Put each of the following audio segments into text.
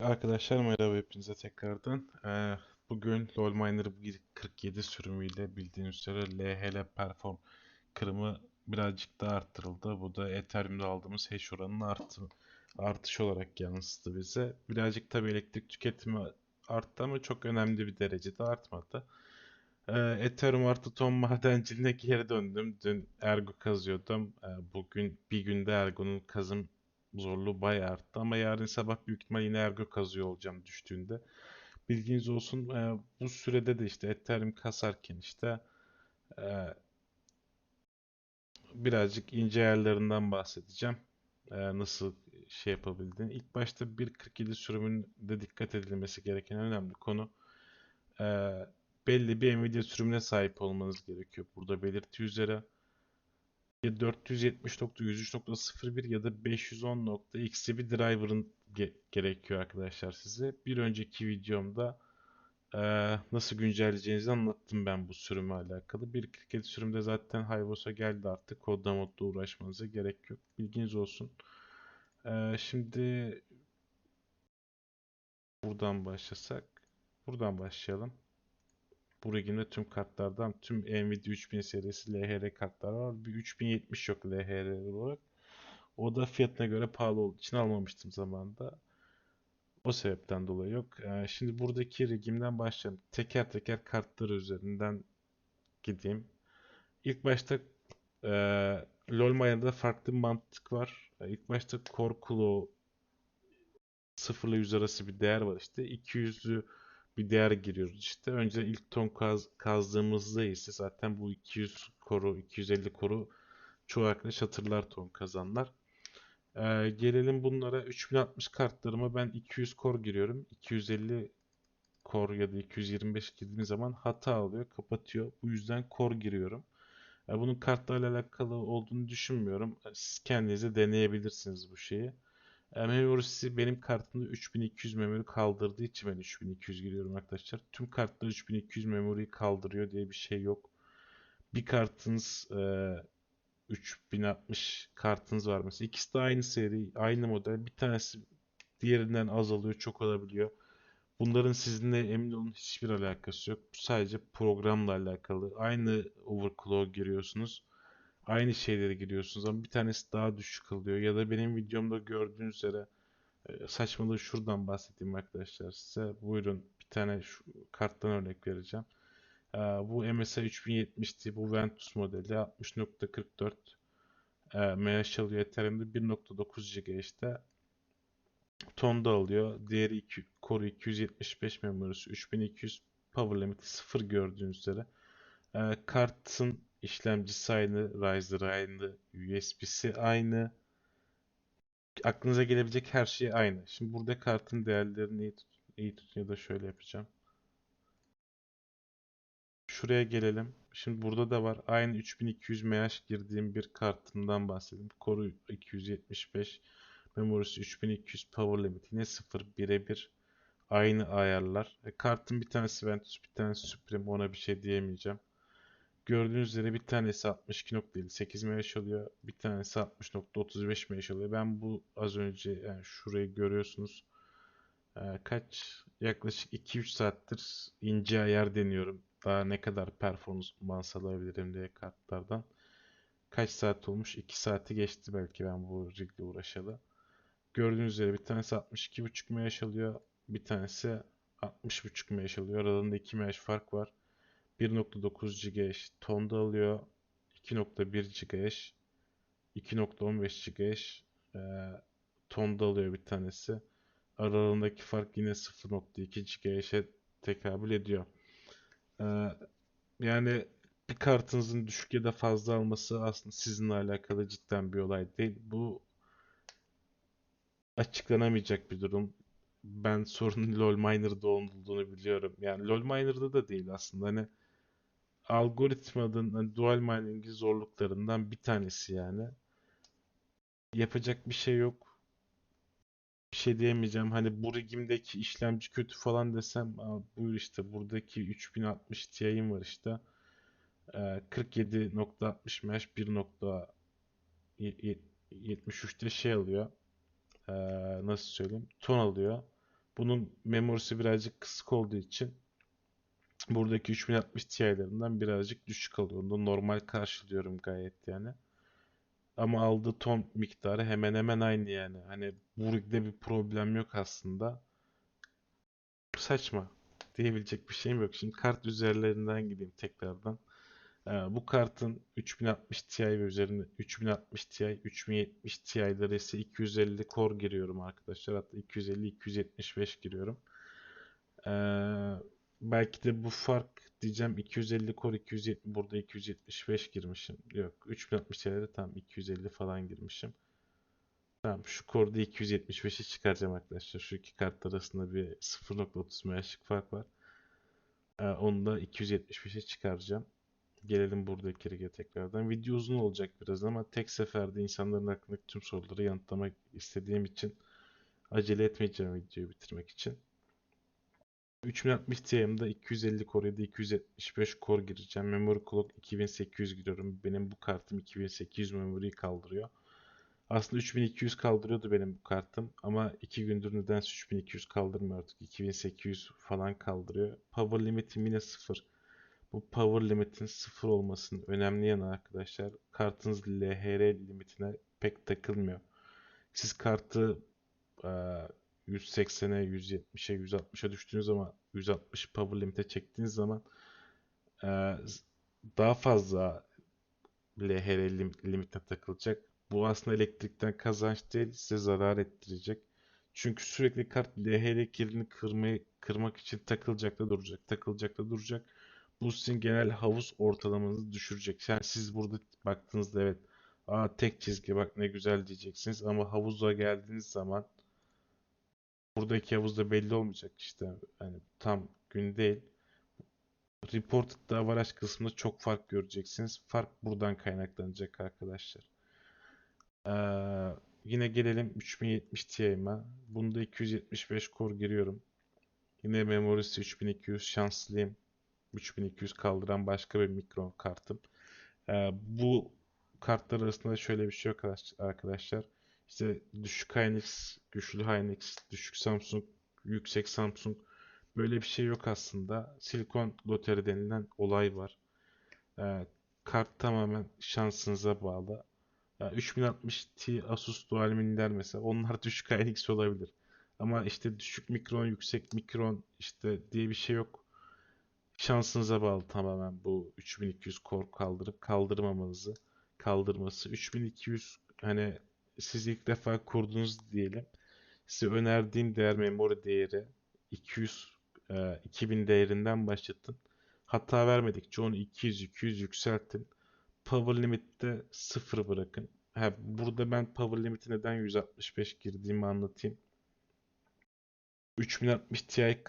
Arkadaşlar merhaba hepinize tekrardan. Ee, bugün LoL Miner 1.47 sürümüyle bildiğiniz üzere LHL perform kırımı birazcık daha arttırıldı. Bu da Ethereum'da aldığımız hash oranının artı, artış olarak yansıdı bize. Birazcık tabii elektrik tüketimi arttı ama çok önemli bir derecede artmadı. Ee, Ethereum artı ton madenciliğine geri döndüm. Dün Ergo kazıyordum. Ee, bugün bir günde Ergo'nun kazım zorluğu bayağı arttı ama yarın sabah büyük ihtimal yine Ergo kazıyor olacağım düştüğünde. Bilginiz olsun. Ee, bu sürede de işte Ethereum kasarken işte e, birazcık ince yerlerinden bahsedeceğim. Ee, nasıl şey yapabildiğini. İlk başta 1.47 sürümünde dikkat edilmesi gereken önemli konu e, belli bir Nvidia sürümüne sahip olmanız gerekiyor. Burada belirtiyor üzere ya 470.103.01 ya da 510.eksi bir driver'ın ge- gerekiyor arkadaşlar size. Bir önceki videomda e, nasıl güncelleyeceğinizi anlattım ben bu sürümle alakalı. 1.47 sürümde zaten Hayvos'a geldi artık. Kodda modda uğraşmanıza gerek yok. Bilginiz olsun. E, şimdi buradan başlasak. Buradan başlayalım. Bu regimde tüm kartlardan tüm Nvidia 3000 serisi LHR kartlar var. Bir 3070 yok LHR olarak. O da fiyatına göre pahalı olduğu için almamıştım zamanında. O sebepten dolayı yok. Ee, şimdi buradaki regimden başlayalım. Teker teker kartlar üzerinden gideyim. İlk başta e, LoL farklı bir mantık var. E, İlk başta Core Claw 0 ile 100 arası bir değer var işte. 200'ü bir değer giriyoruz işte. Önce ilk ton kaz, kazdığımızda ise zaten bu 200 koru, 250 koru çoğu arkadaş hatırlar ton kazanlar. Ee, gelelim bunlara 3060 kartlarıma ben 200 kor giriyorum. 250 kor ya da 225 girdiğim zaman hata alıyor, kapatıyor. Bu yüzden kor giriyorum. Ee, bunun kartlarla alakalı olduğunu düşünmüyorum. Siz kendinize deneyebilirsiniz bu şeyi. Memorisi benim kartımda 3200 memori kaldırdığı için ben 3200 giriyorum arkadaşlar. Tüm kartlar 3200 memoriyi kaldırıyor diye bir şey yok. Bir kartınız e, 3060 kartınız var mesela. İkisi de aynı seri, aynı model. Bir tanesi diğerinden azalıyor, çok olabiliyor. Bunların sizinle emin olun hiçbir alakası yok. Bu sadece programla alakalı. Aynı overclock giriyorsunuz. Aynı şeyleri giriyorsunuz ama bir tanesi daha düşük alıyor. Ya da benim videomda gördüğünüz üzere e, saçmalığı şuradan bahsedeyim arkadaşlar size. Buyurun bir tane şu karttan örnek vereceğim. E, Bu MSI 3070'ti. Bu Ventus modeli 60.44 e, MH alıyor. Ethereum'da 1.9 GHz'de tonda alıyor. Diğeri 2, Core 275 memorisi 3200 power limit'i 0 gördüğünüz üzere. Kartın işlemcisi aynı, Riser aynı, USB'si aynı. Aklınıza gelebilecek her şey aynı. Şimdi burada kartın değerlerini iyi, tut, iyi tutun ya da şöyle yapacağım. Şuraya gelelim. Şimdi burada da var. Aynı 3200 mAh girdiğim bir kartımdan bahsedeyim. Core 275, memorisi 3200, power limit yine 0 birebir aynı ayarlar. E, kartın bir tanesi Ventus, bir tanesi Supreme. Ona bir şey diyemeyeceğim. Gördüğünüz üzere bir tanesi 62.58 mAh alıyor. Bir tanesi 60.35 mAh alıyor. Ben bu az önce yani şurayı görüyorsunuz. Ee, kaç yaklaşık 2-3 saattir ince ayar deniyorum. Daha ne kadar performans alabilirim diye kartlardan. Kaç saat olmuş? 2 saati geçti belki ben bu rigle uğraşalı. Gördüğünüz üzere bir tanesi 62.5 mAh alıyor. Bir tanesi 60.5 mAh alıyor. Aralarında 2 mAh fark var. 1.9 GHz tonda alıyor. 2.1 GHz 2.15 GHz e, tonda alıyor bir tanesi. Aralarındaki fark yine 0.2 GHz'e tekabül ediyor. E, yani bir kartınızın düşük ya da fazla alması aslında sizinle alakalı cidden bir olay değil. Bu açıklanamayacak bir durum. Ben sorunun LoL Miner'da olduğunu biliyorum. Yani LoL Miner'da da değil aslında. Hani algoritmanın hani dual mining'in zorluklarından bir tanesi yani. Yapacak bir şey yok. Bir şey diyemeyeceğim. Hani bu rigimdeki işlemci kötü falan desem buyur işte buradaki 3060 Ti'm var işte. Ee, 47.60 mesh 1.73'te şey alıyor. Ee, nasıl söyleyeyim? Ton alıyor. Bunun memorisi birazcık kısık olduğu için buradaki 3060 Ti'lerinden birazcık düşük alıyor. Onu normal karşılıyorum gayet yani. Ama aldığı ton miktarı hemen hemen aynı yani. Hani bu rigde bir problem yok aslında. Saçma diyebilecek bir şeyim yok. Şimdi kart üzerlerinden gideyim tekrardan. Ee, bu kartın 3060 Ti ve üzerinde 3060 Ti, 3070 Ti'ları ise 250 core giriyorum arkadaşlar. Hatta 250, 275 giriyorum. Ee, belki de bu fark diyeceğim 250 core 270 burada 275 girmişim. Yok 3060 Ti'lere tam 250 falan girmişim. Tamam şu core'da 275'i çıkaracağım arkadaşlar. Şu iki kart arasında bir 0.30 MHz'lik fark var. Ee, onu da 275'e çıkaracağım. Gelelim buradaki rige tekrardan. Video uzun olacak biraz ama tek seferde insanların aklındaki tüm soruları yanıtlamak istediğim için acele etmeyeceğim videoyu bitirmek için. 3060 Ti'mde 250 core ya da 275 core gireceğim. Memory clock 2800 giriyorum. Benim bu kartım 2800 memory'yi kaldırıyor. Aslında 3200 kaldırıyordu benim bu kartım ama 2 gündür nedense 3200 kaldırmıyor artık. 2800 falan kaldırıyor. Power limitim yine 0. Bu power limitin 0 olmasının önemli yanı arkadaşlar kartınız LHR limitine pek takılmıyor. Siz kartı 180'e, 170'e, 160'a düştüğünüz zaman 160 power limit'e çektiğiniz zaman e, daha fazla LHR lim- limitine takılacak. Bu aslında elektrikten kazanç değil, size zarar ettirecek. Çünkü sürekli kart LHR kilidini kırmayı, kırmak için takılacak da duracak, takılacak da duracak. Bu sizin genel havuz ortalamanızı düşürecek. Yani siz burada baktığınızda evet, aa tek çizgi bak ne güzel diyeceksiniz ama havuza geldiğiniz zaman buradaki havuzda belli olmayacak işte. Yani tam gün değil. Reported average kısmında çok fark göreceksiniz. Fark buradan kaynaklanacak arkadaşlar. Ee, yine gelelim 3070 Ti'me. Bunda 275 core giriyorum. Yine memorisi 3200 şanslıyım. 3200 kaldıran başka bir mikro kartım. Ee, bu kartlar arasında şöyle bir şey yok arkadaşlar. İşte düşük Hynix, güçlü Hynix, düşük Samsung, yüksek Samsung böyle bir şey yok aslında. Silikon loteri denilen olay var. Ee, kart tamamen şansınıza bağlı. Yani 3060 Ti Asus Dual Mini'ler mesela onlar düşük Hynix olabilir. Ama işte düşük mikron, yüksek mikron işte diye bir şey yok. Şansınıza bağlı tamamen bu 3200 core kaldırıp kaldırmamanızı kaldırması. 3200 hani siz ilk defa kurdunuz diyelim. Size önerdiğim değer memory değeri 200 e, 2000 değerinden başlatın. Hata vermedikçe onu 200-200 yükseltin. Power limit'te 0 bırakın. Ha, burada ben power limit'i neden 165 girdiğimi anlatayım. 3060 Ti e,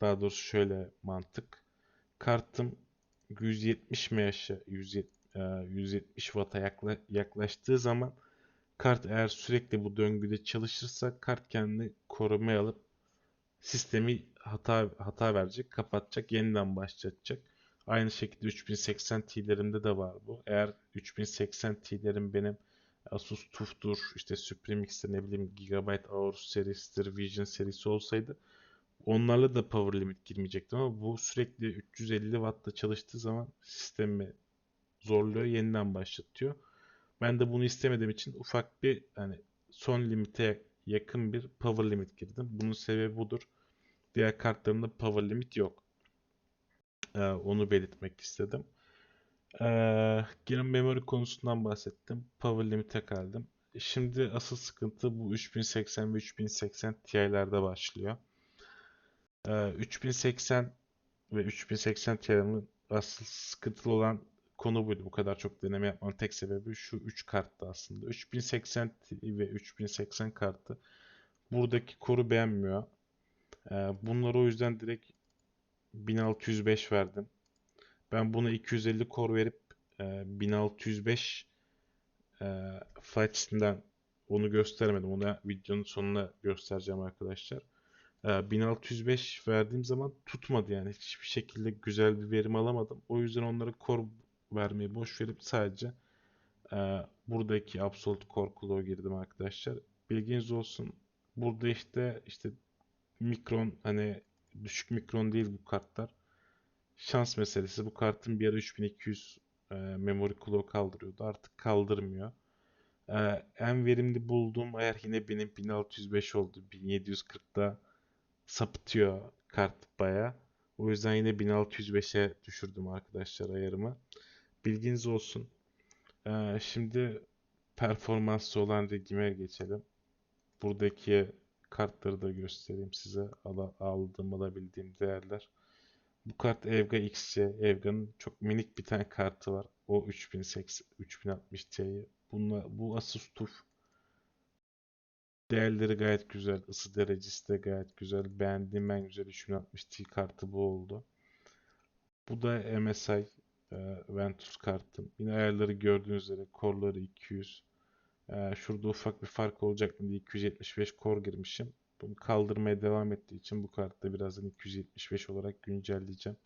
daha doğrusu şöyle mantık. Kartım 170 mAh'a 170, e, 170 Watt'a yakla- yaklaştığı zaman kart eğer sürekli bu döngüde çalışırsa kart kendini korumaya alıp sistemi hata hata verecek, kapatacak, yeniden başlatacak. Aynı şekilde 3080 Ti'lerimde de var bu. Eğer 3080 Ti'lerim benim Asus TUF'tur, işte Supremex'tir, ne bileyim Gigabyte Aorus serisidir, Vision serisi olsaydı onlarla da power limit girmeyecekti ama bu sürekli 350 Watt'ta çalıştığı zaman sistemi zorluyor, yeniden başlatıyor. Ben de bunu istemediğim için ufak bir hani son limite yakın bir power limit girdim. Bunun sebebi budur. Diğer kartlarımda power limit yok. Ee, onu belirtmek istedim. Ee, yine memory konusundan bahsettim. Power limit'e kaldım. Şimdi asıl sıkıntı bu 3080 ve 3080 Ti'lerde başlıyor. Ee, 3080 ve 3080 Ti'lerin asıl sıkıntılı olan konu buydu. Bu kadar çok deneme yapmanın tek sebebi şu 3 karttı aslında. 3080 Ti ve 3080 kartı buradaki koru beğenmiyor. Ee, bunları o yüzden direkt 1605 verdim. Ben buna 250 core verip e, 1605 e, Flight'sinden onu göstermedim. Onu videonun sonuna göstereceğim arkadaşlar. E, 1605 verdiğim zaman tutmadı yani. Hiçbir şekilde güzel bir verim alamadım. O yüzden onlara core vermeyi boş verip sadece e, buradaki Absolute Core Claw'a girdim arkadaşlar. Bilginiz olsun. Burada işte işte mikron hani düşük mikron değil bu kartlar. Şans meselesi. Bu kartın bir ara 3200 e, memory clock kaldırıyordu. Artık kaldırmıyor. E, en verimli bulduğum ayar yine benim 1605 oldu. 1740'da sapıtıyor kart baya. O yüzden yine 1605'e düşürdüm arkadaşlar ayarımı. Bilginiz olsun. E, şimdi performanslı olan regime geçelim. Buradaki kartları da göstereyim size. Ala, aldığım, alabildiğim değerler. Bu kart Evga XC. Evga'nın çok minik bir tane kartı var. O 3080, 3060 Ti. Bununla, bu Asus TUF. Değerleri gayet güzel. Isı derecesi de gayet güzel. Beğendiğim en güzel 3060 Ti kartı bu oldu. Bu da MSI e, Ventus kartım. Yine ayarları gördüğünüz üzere. Core'ları 200. E, şurada ufak bir fark olacak mı diye 275 core girmişim. Bunu kaldırmaya devam ettiği için bu kartta birazdan 275 olarak güncelleyeceğim.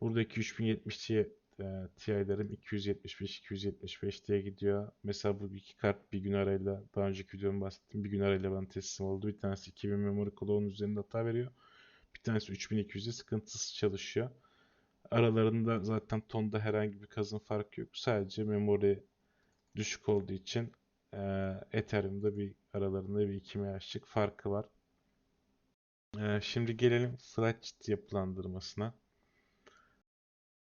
Buradaki 3070 Ti, e, Ti'lerim 275-275 diye gidiyor. Mesela bu iki kart bir gün arayla daha önceki videomda bahsettim. Bir gün arayla bana teslim oldu. Bir tanesi 2000 memory clock'un üzerinde hata veriyor. Bir tanesi 3200'de sıkıntısız çalışıyor. Aralarında zaten tonda herhangi bir kazın farkı yok. Sadece memory düşük olduğu için e, Ethereum'da bir aralarında bir 2 MHz'lik farkı var. E, şimdi gelelim Flatchit yapılandırmasına.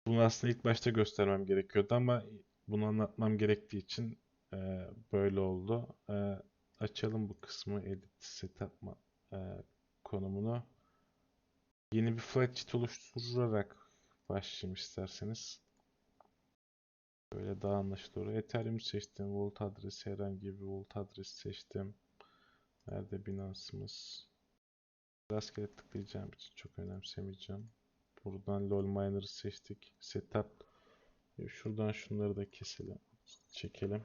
Bunu aslında ilk başta göstermem gerekiyordu ama bunu anlatmam gerektiği için e, böyle oldu. E, açalım bu kısmı edit setup e, konumunu. Yeni bir flatchit oluşturarak başlayayım isterseniz. Böyle daha anlaşılır. Ethereum seçtim. Vault adresi herhangi bir vault adresi seçtim. Nerede Binance'ımız? Rastgele tıklayacağım için çok önemsemeyeceğim. Buradan LOL Miner'ı seçtik. Setup. Şuradan şunları da keselim. Çekelim.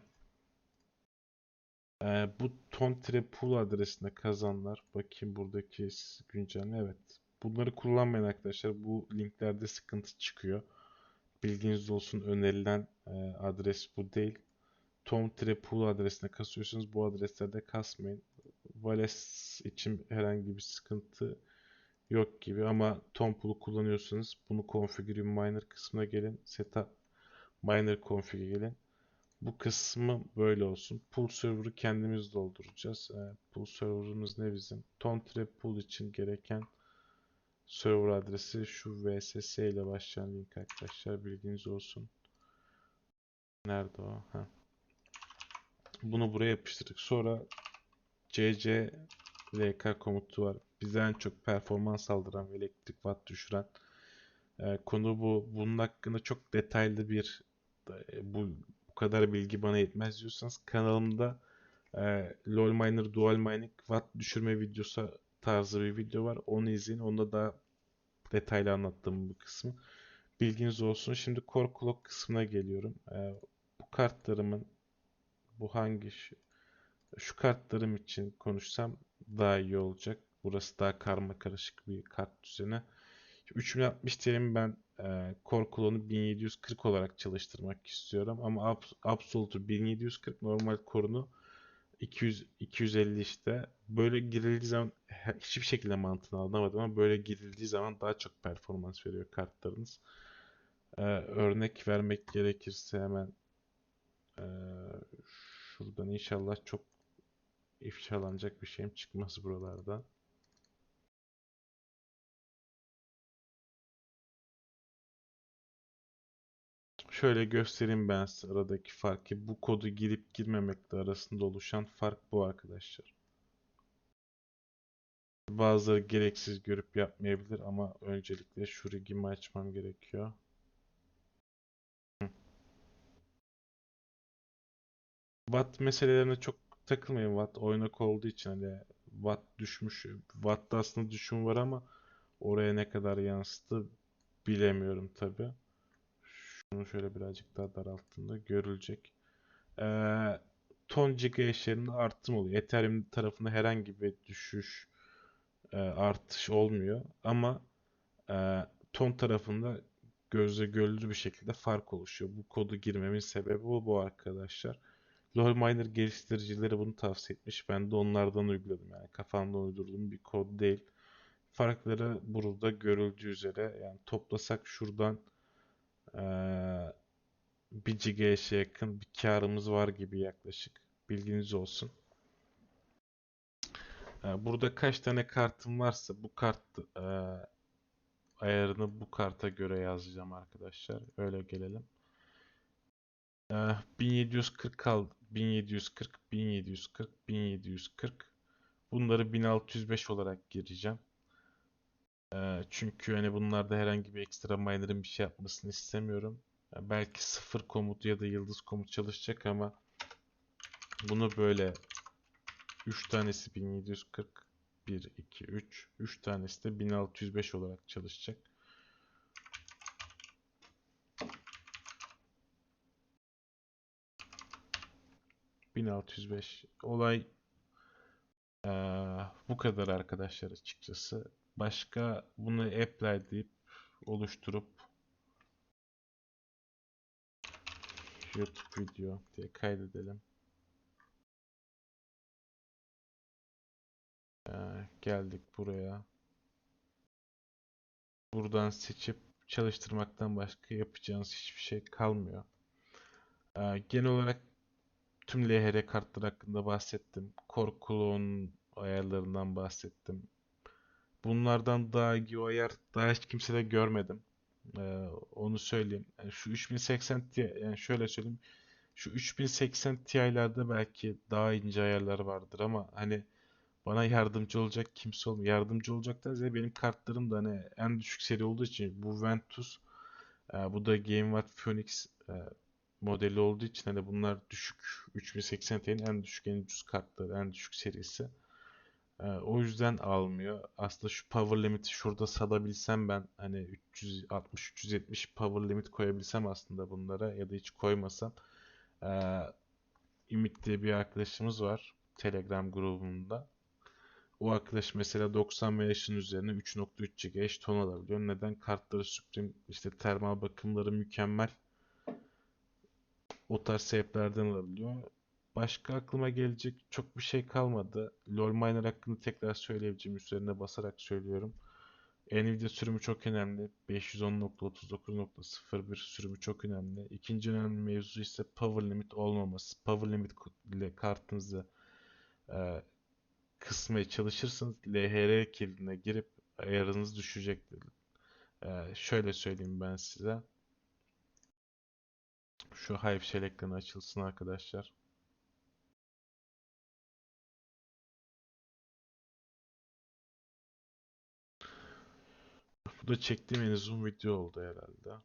Ee, bu ton pool adresinde kazanlar. Bakayım buradaki güncel. Evet. Bunları kullanmayın arkadaşlar. Bu linklerde sıkıntı çıkıyor. Bilginiz olsun önerilen e, adres bu değil. Tom pool adresine kasıyorsunuz. Bu adreslerde kasmayın. Vales için herhangi bir sıkıntı yok gibi ama Tom pool'u kullanıyorsanız bunu configure miner kısmına gelin. Setup miner config'e gelin. Bu kısmı böyle olsun. Pool server'ı kendimiz dolduracağız. E, pool server'ımız ne bizim? Tom pool için gereken server adresi şu vss ile başlayan link arkadaşlar bilginiz olsun. Nerede o? Ha. Bunu buraya yapıştırdık. Sonra cclk komutu var. Bize en çok performans aldıran ve elektrik watt düşüren e, konu bu. Bunun hakkında çok detaylı bir e, bu bu kadar bilgi bana yetmez diyorsanız kanalımda e, LoL Miner Dual Mining Watt düşürme videosu tarzı bir video var. Onu izleyin. Onda daha detaylı anlattığım bu kısmı. Bilginiz olsun. Şimdi Core Clock kısmına geliyorum. E, bu kartlarımın bu hangi şu, şu kartlarım için konuşsam daha iyi olacak. Burası daha karma karışık bir kart düzeni. 3060 Ti'mi ben e, Core Clock'u 1740 olarak çalıştırmak istiyorum. Ama Absolute'u 1740 normal Core'unu 200 250 işte. Böyle girildiği zaman hiçbir şekilde mantığını anlamadım ama böyle girildiği zaman daha çok performans veriyor kartlarınız. Ee, örnek vermek gerekirse hemen e, şuradan inşallah çok ifşalanacak bir şeyim çıkmaz buralardan. Şöyle göstereyim ben size aradaki farkı. Bu kodu girip girmemekle arasında oluşan fark bu arkadaşlar. Bazıları gereksiz görüp yapmayabilir ama öncelikle şu rigimi açmam gerekiyor. Watt meselelerine çok takılmayın. Watt oynak olduğu için hani watt düşmüş. Watt'ta aslında düşüm var ama oraya ne kadar yansıdı bilemiyorum tabi. Bunu şöyle birazcık daha daralttığında görülecek. Ee, ton giga eşlerinde artım oluyor. Ethereum tarafında herhangi bir düşüş e, artış olmuyor. Ama e, ton tarafında gözle görülür bir şekilde fark oluşuyor. Bu kodu girmemin sebebi bu, bu arkadaşlar. LoL Miner geliştiricileri bunu tavsiye etmiş. Ben de onlardan uyguladım. Yani kafamda uydurduğum bir kod değil. Farkları burada görüldüğü üzere yani toplasak şuradan 1 GHz'e yakın bir karımız var gibi yaklaşık. Bilginiz olsun. Ee, Burada kaç tane kartım varsa bu kart e, ayarını bu karta göre yazacağım arkadaşlar. Öyle gelelim. Ee, 1740 kaldı. 1740, 1740, 1740. Bunları 1605 olarak gireceğim. Ee, çünkü hani bunlarda herhangi bir ekstra miner'ın bir şey yapmasını istemiyorum. Belki sıfır komut ya da yıldız komut çalışacak ama bunu böyle 3 tanesi 1740 1 2 3 3 tanesi de 1605 olarak çalışacak. ...1605. Olay eee, bu kadar arkadaşlar açıkçası. Başka bunu apply deyip oluşturup YouTube video diye kaydedelim. Ee, geldik buraya. Buradan seçip çalıştırmaktan başka yapacağınız hiçbir şey kalmıyor. Ee, genel olarak tüm LHR kartları hakkında bahsettim. Core ayarlarından bahsettim. Bunlardan daha iyi ayar daha hiç kimse de görmedim. Ee, onu söyleyeyim. Yani şu 3080 Ti, yani şöyle söyleyeyim. Şu 3080 Ti'lerde belki daha ince ayarlar vardır ama hani bana yardımcı olacak kimse olmuyor. Yardımcı olacak da ziyade benim kartlarım da hani en düşük seri olduğu için bu Ventus e, bu da GameWatt Phoenix e, modeli olduğu için hani bunlar düşük 3080 Ti'nin en düşük en ucuz kartları en düşük serisi. E, o yüzden almıyor. Aslında şu power limit'i şurada salabilsem ben hani 360 370 power limit koyabilsem aslında bunlara ya da hiç koymasam e, Ümit diye bir arkadaşımız var Telegram grubunda. O arkadaş mesela 90 ve yaşın üzerine 3.3 GHz ton alabiliyor. Neden? Kartları Supreme, işte termal bakımları mükemmel. O tarz sebeplerden alabiliyor. Başka aklıma gelecek çok bir şey kalmadı. LoL Miner hakkında tekrar söyleyebileceğim üzerine basarak söylüyorum. Nvidia sürümü çok önemli. 510.39.01 sürümü çok önemli. İkinci önemli mevzu ise power limit olmaması. Power limit ile kartınızı e, kısmaya çalışırsanız LHR kilidine girip ayarınız düşecektir. Ee, şöyle söyleyeyim ben size. Şu Hive Shell açılsın arkadaşlar. Bu da çektiğim en uzun video oldu herhalde.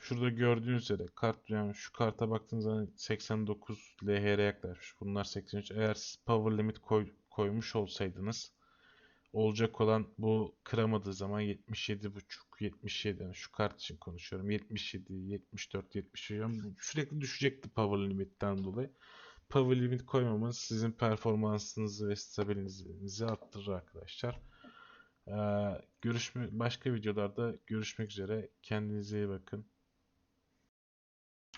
Şurada gördüğünüz üzere kart yani şu karta baktığınız zaman 89 LHR yaklaşmış. Bunlar 83. Eğer siz power limit koy, koymuş olsaydınız olacak olan bu kıramadığı zaman 77.5 77 yani şu kart için konuşuyorum. 77 74 70 sürekli düşecekti power limitten dolayı. Power limit koymamanız sizin performansınızı ve stabilizinizi arttırır arkadaşlar. Ee, görüşme başka videolarda görüşmek üzere. Kendinize iyi bakın.